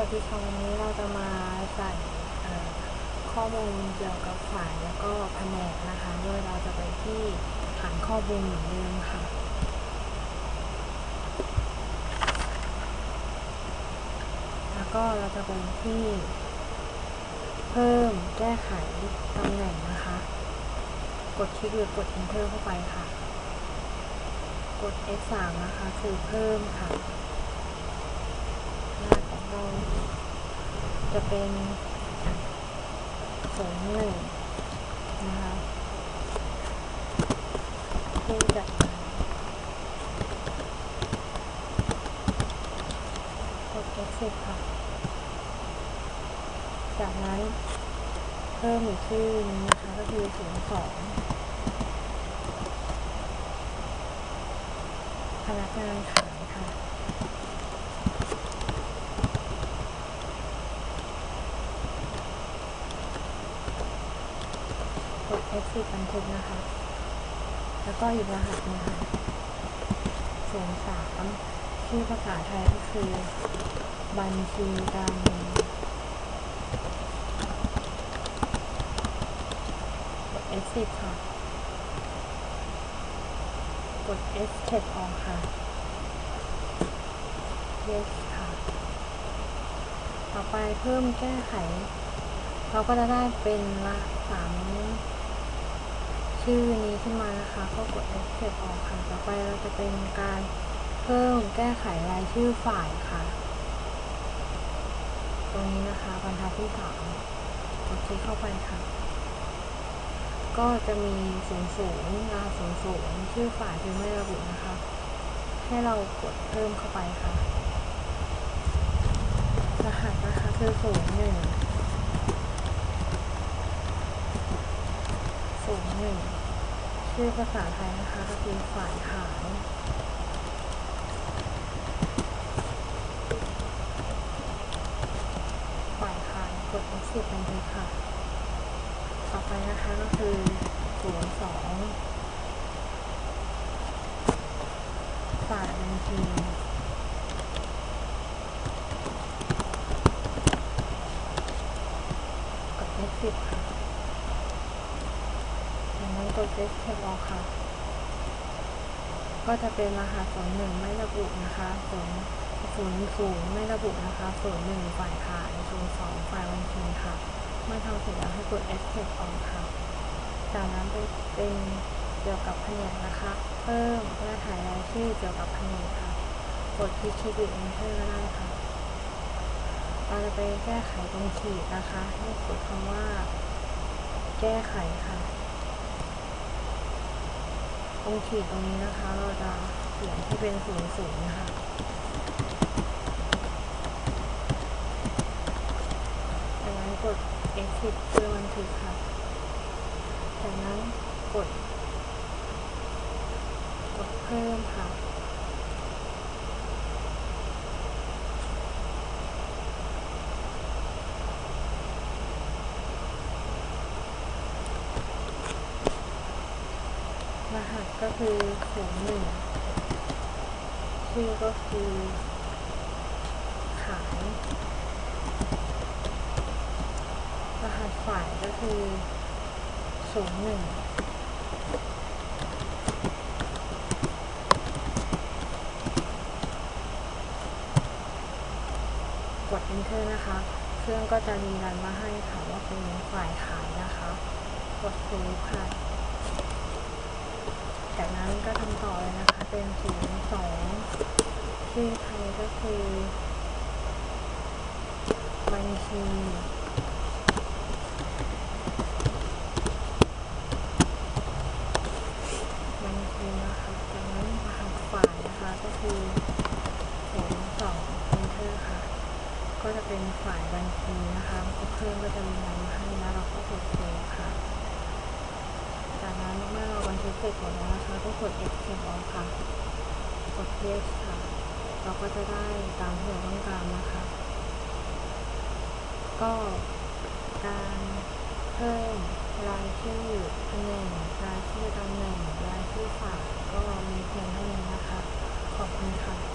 วัสดีค่ะวันนี้เราจะมาใส่ข้อมูลเกี่ยวกับฝ่ายแล้วก็แผนกนะคะ โดยเราจะไปที่ฐานข้อมูลเหมือนเดิมค่ะ แล้วก็เราจะไปที่ เพิ่มแก้ไขตำแหน่งนะคะ กดคลิกหรือกด enter เข้าไปค่ะ กด F3 นะคะคือเพิ่มค่ะ หน้าของเรา จะเป็นศูนย์หนึ่งนะคะผู้จัดงานกด exit ค่ะ จากนั้นเพิ่มอีกชื่อนึงนะคะก็คือศูนย์สองพนักงานค่ะ กด exit บันทึกนะคะ แล้วก็อีกรหัสนึงค่ะศูนย์สามชื่อภาษาไทยก็คือ บัญชีการเงินกด exit ค่ะ กด escape ออกค่ะ yes ค่ะ ต่อไปเพิ่มแก้ไข เราก็จะได้เป็นละสามชื่อนี้ขึ้นมานะคะ ก็กด escape ออกค่ะ ต่อไปเราจะเป็นการเพิ่มแก้ไขรายชื่อฝ่ายค่ะ ตรงนี้นะคะบรรทัดที่สามกดคลิกเข้าไปค่ะ ก็จะมีศูนย์ศูนย์รหัสศูนย์ศูนย์ชื่อฝ่ายคือไม่ระบุนะคะ ให้เรากดเพิ่มเข้าไปค่ะ รหัสนะคะคือศูนย์หนึ่ง ศูนย์หนึ่ง ชื่อภาษาไทยนะคะก็คือฝ่ายขายฝ่ายขายกด exit บันทึกค่ะ ต่อไปนะคะก็คือศูนย์สองฝ่ายบัญชีกด exit ค่ะ จกนั้นกด escape ออค่ะ ก็จะเป็นรหัสศูนย์หนึ่งไม่ระบุนะคะศูนย์ศูนย์ศูนย์ไม่ระบุนะคะศูนย์หนึ่งฝ่ายขายศูนย์สองฝ่ายบัญชีค่ะ เมื่อทำเสร็จแล้วให้กด escape ออกค่ะ จากนั้นเป็นเกี่ยวกับแผนกนะคะ เพิ่มแก้ไขรายชื่อเกี่ยวกับแผนกค่ะ กดคลิกคลิกหรือ enter ก็ได้ค่ะเราจะไปแก้ไขตรงขีดนะคะ ให้กดคำว่า แก้ไขค่ะ ตรงขีดตรงนี้นะคะ เราจะเขียนที่เป็นศูนย์ศูนย์นะคะจากนั้นกด exit เพื่อบันทึกค่ะ จากนั้นกด กดเพิ่มค่ะ ร หัสก็คือศูนย์หนึ่งชื่อก็คือขาย รหัสฝ่ายก็คือศูนย์หนึ่งกด enter นะคะ เครื่องก็จะรีรันมาให้ค่ะว่าเป็นฝ่ายขายนะคะ กด save ค่ะ จากนั้นก็ทำต่อเลยนะคะ เป็นศูนย์สองชื่อไทยก็คือ บัญชีบัญชีนะคะจากนั้นรหัสฝ่ายนะคะก็คือศูนย์สอง enter ค่ะ ก็จะเป็นฝ่ายบัญชีนะคะเครื่องก็จะมีนำมาให้แล้วเราก็กดเซฟค่ะ จากนั้นเมื่อเราบันทึกเสร็จหมดแล้วนะคะก็กด exit ออกค่ะ กด yes ค่ะ เราก็จะได้ตามที่เราต้องการนะคะ ก็การเพิ่มรายชื่อตำแหน่งรายชื่อตำแหน่งรายชื่อฝากก็มีเพียงเท่านี้นะคะ ขอบคุณค่ะ